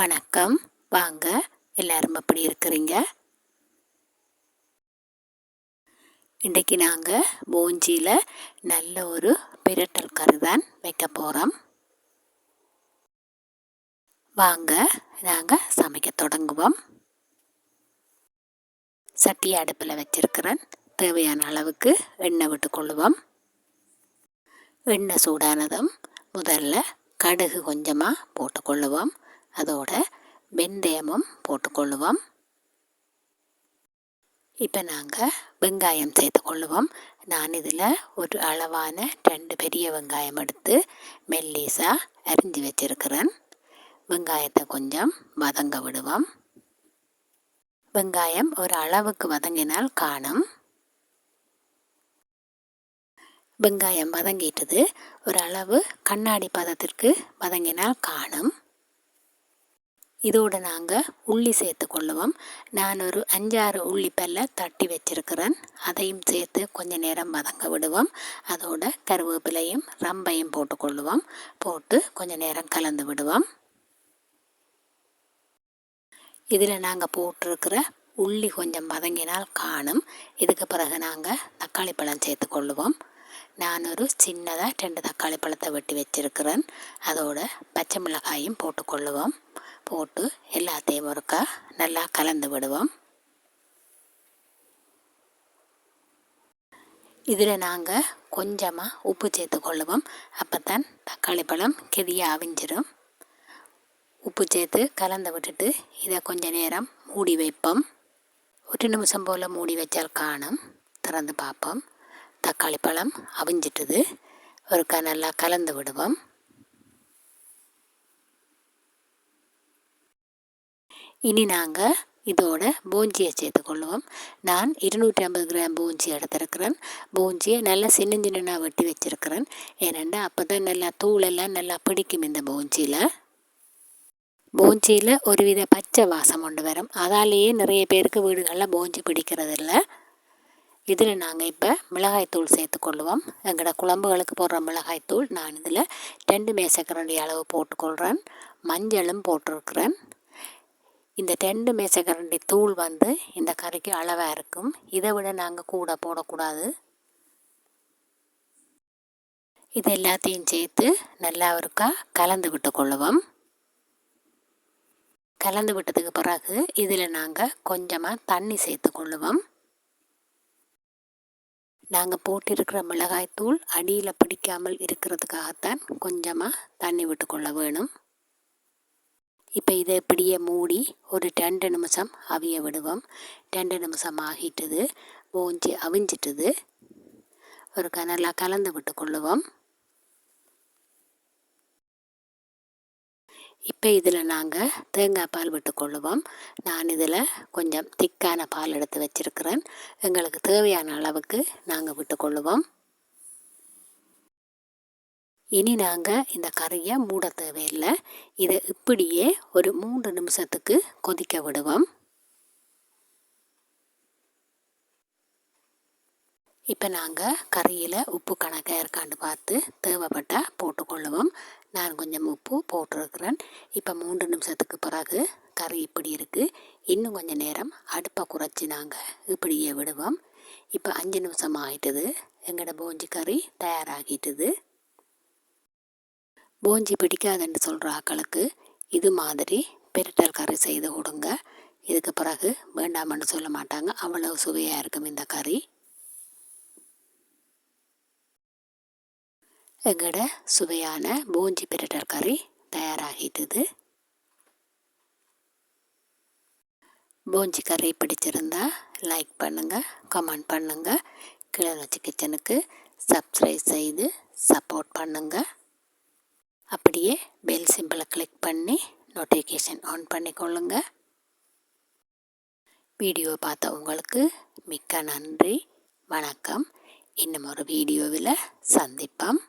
வணக்கம். வாங்க எல்லாரும் எப்படி இருக்கிறீங்க? இன்றைக்கி நாங்கள் போஞ்சியில் நல்ல ஒரு பிரட்டல் கறி தான் வைக்க போகிறோம் வாங்க நாங்கள் சமைக்க தொடங்குவோம். சட்டி அடுப்பில் வச்சிருக்கிறேன் தேவையான அளவுக்கு எண்ணெய் விட்டு கொள்ளுவோம். எண்ணெய் சூடானதும் முதல்ல கடுகு கொஞ்சமாக போட்டுக்கொள்ளுவோம் அதோட வெந்தயமும் போட்டுக்கொள்ளுவோம். இப்போ நாங்கள் வெங்காயம் சேர்த்துக்கொள்ளுவோம் நான் இதில் ஒரு அளவான ரெண்டு பெரிய வெங்காயம் எடுத்து மெல்லீஸாக அரிஞ்சு வச்சிருக்கிறேன். வெங்காயத்தை கொஞ்சம் வதங்க விடுவோம். வெங்காயம் ஒரு அளவுக்கு வதங்கினால் காணும். வெங்காயம் வதங்கிட்டது. ஒரு அளவு கண்ணாடி பதத்திற்கு வதங்கினால் காணும். இதோடு நாங்கள் உள்ளி சேர்த்து கொள்ளுவோம். நான் ஒரு அஞ்சாறு உள்ளி பல்ல தட்டி வச்சிருக்கிறேன். அதையும் சேர்த்து கொஞ்சம் நேரம் வதங்க விடுவோம். அதோட கருவேப்பிலையும் ரம்பையும் போட்டுக்கொள்ளுவோம் போட்டு கொஞ்ச நேரம் கலந்து விடுவோம். இதில் நாங்கள் போட்டிருக்கிற உள்ளி கொஞ்சம் வதங்கினால் காணும். இதுக்கு பிறகு நாங்கள் தக்காளி பழம் சேர்த்து கொள்ளுவோம். நான் ஒரு சின்னதாக ரெண்டு தக்காளி பழத்தை வெட்டி வச்சுருக்கிறேன். அதோட பச்சை மிளகாயும் போட்டுக்கொள்ளுவோம் போட்டு எல்லாத்தையும் ஒருக்கா நல்லா கலந்து விடுவோம். இதில் நாங்கள் கொஞ்சமாக உப்பு சேர்த்து கொள்ளுவோம். அப்போ தான் தக்காளி பழம் கெதியாக அவிஞ்சிடும் உப்பு சேர்த்து கலந்து விட்டுட்டு இதை கொஞ்ச நேரம் மூடி வைப்போம். ஒரு நிமிஷம் போல் மூடி வச்சால் காணும். திறந்து பார்ப்போம். தக்காளி பழம் அவிஞ்சிட்டுது. ஒருக்கா நல்லா கலந்து விடுவோம். இனி நாங்கள் இதோட பூஞ்சியை சேர்த்துக்கொள்வோம் நான் இருநூற்றி ஐம்பது கிராம் பூஞ்சி எடுத்திருக்கிறேன். பூஞ்சியை நல்லா சின்ன சின்னனாக வெட்டி வச்சுருக்கிறேன். ஏனெண்டா அப்போ தான் நல்லா தூளெல்லாம் நல்லா பிடிக்கும் இந்த பூஞ்சியில். பூஞ்சியில் ஒரு வித பச்சை வாசம் கொண்டு வரும். அதாலேயே நிறைய பேருக்கு வீடுகளில் பூஞ்சி பிடிக்கிறதில்ல. இதில் நாங்கள் இப்போ மிளகாய்த்தூள் சேர்த்துக்கொள்ளுவோம். எங்களோட குழம்புகளுக்கு போடுற மிளகாய்த்தூள் நான் இதில் ரெண்டு மேசக்கரண்டி அளவு போட்டுக்கொள்கிறேன் மஞ்சளும் போட்டிருக்கிறேன். இந்த ரெண்டு மேசைக்கரண்டி தூள் வந்து இந்த கறிக்கு அளவாக இருக்கும். இதை விட நாங்கள் கூட போடக்கூடாது. இது எல்லாத்தையும் சேர்த்து நல்லா ஒருக்கா கலந்து விட்டு கொள்ளுவோம். கலந்து விட்டதுக்கு பிறகு இதில் நாங்கள் கொஞ்சமாக தண்ணி சேர்த்து கொள்ளுவோம். நாங்கள் போட்டிருக்கிற மிளகாய்த்தூள் அடியில் பிடிக்காமல் இருக்கிறதுக்காகத்தான் கொஞ்சமாக தண்ணி விட்டுக்கொள்ள வேணும். இப்போ இதை இப்படியே மூடி ஒரு ரெண்டு நிமிஷம் அவிய விடுவோம். ரெண்டு நிமிஷம் ஆகிட்டுது. ஓஞ்சி அவிஞ்சிட்டுது. ஒரு நல்லா கலந்து விட்டு கொள்ளுவோம். இப்போ இதில் நாங்கள் தேங்காய் பால் விட்டுக்கொள்ளுவோம் நான் இதில் கொஞ்சம் திக்கான பால் எடுத்து வச்சுருக்கிறேன். எங்களுக்கு தேவையான அளவுக்கு நாங்கள் விட்டுக்கொள்ளுவோம் இனி நாங்கள் இந்த கறியை மூட தேவையில்லை. இதை இப்படியே ஒரு மூன்று நிமிஷத்துக்கு கொதிக்க விடுவோம். இப்போ நாங்கள் கறியில் உப்பு கணக்காக இருக்காண்டு பார்த்து தேவைப்பட்டால் போட்டுக்கொள்ளுவோம் நான் கொஞ்சம் உப்பு போட்டிருக்கிறேன். இப்போ மூன்று நிமிஷத்துக்கு பிறகு கறி இப்படி இருக்குது இன்னும் கொஞ்சம் நேரம் அடுப்பை குறைச்சி நாங்கள் இப்படியே விடுவோம். இப்போ அஞ்சு நிமிஷம் ஆகிட்டுது எங்களோட போஞ்சி கறி தயாராகிட்டுது. பூஞ்சி பிடிக்காதுன்னு சொல்கிற ஆக்களுக்கு இது மாதிரி பெருட்டல் கறி செய்து கொடுங்க. இதுக்கு பிறகு வேண்டாமன்னு சொல்ல மாட்டாங்க. அவ்வளவு சுவையாக இருக்கும் இந்த கறி. எங்களோட சுவையான பூஞ்சி பிரட்டர் கறி தயாராகிட்டுது. பூஞ்சி கறி பிடிச்சிருந்தா லைக் பண்ணுங்கள் கமெண்ட் பண்ணுங்கள் கிளர்ச்சி கிச்சனுக்கு சப்ஸ்கிரைப் செய்து சப்போர்ட் பண்ணுங்கள் அப்படியே பெல் சிம்பிளை கிளிக் பண்ணி நோட்டிஃபிகேஷன் ஆன் பண்ணிக்கொள்ளுங்க. வீடியோ பார்த்த உங்களுக்கு மிக்க நன்றி. வணக்கம். இன்னும் ஒரு வீடியோவில் சந்திப்போம்.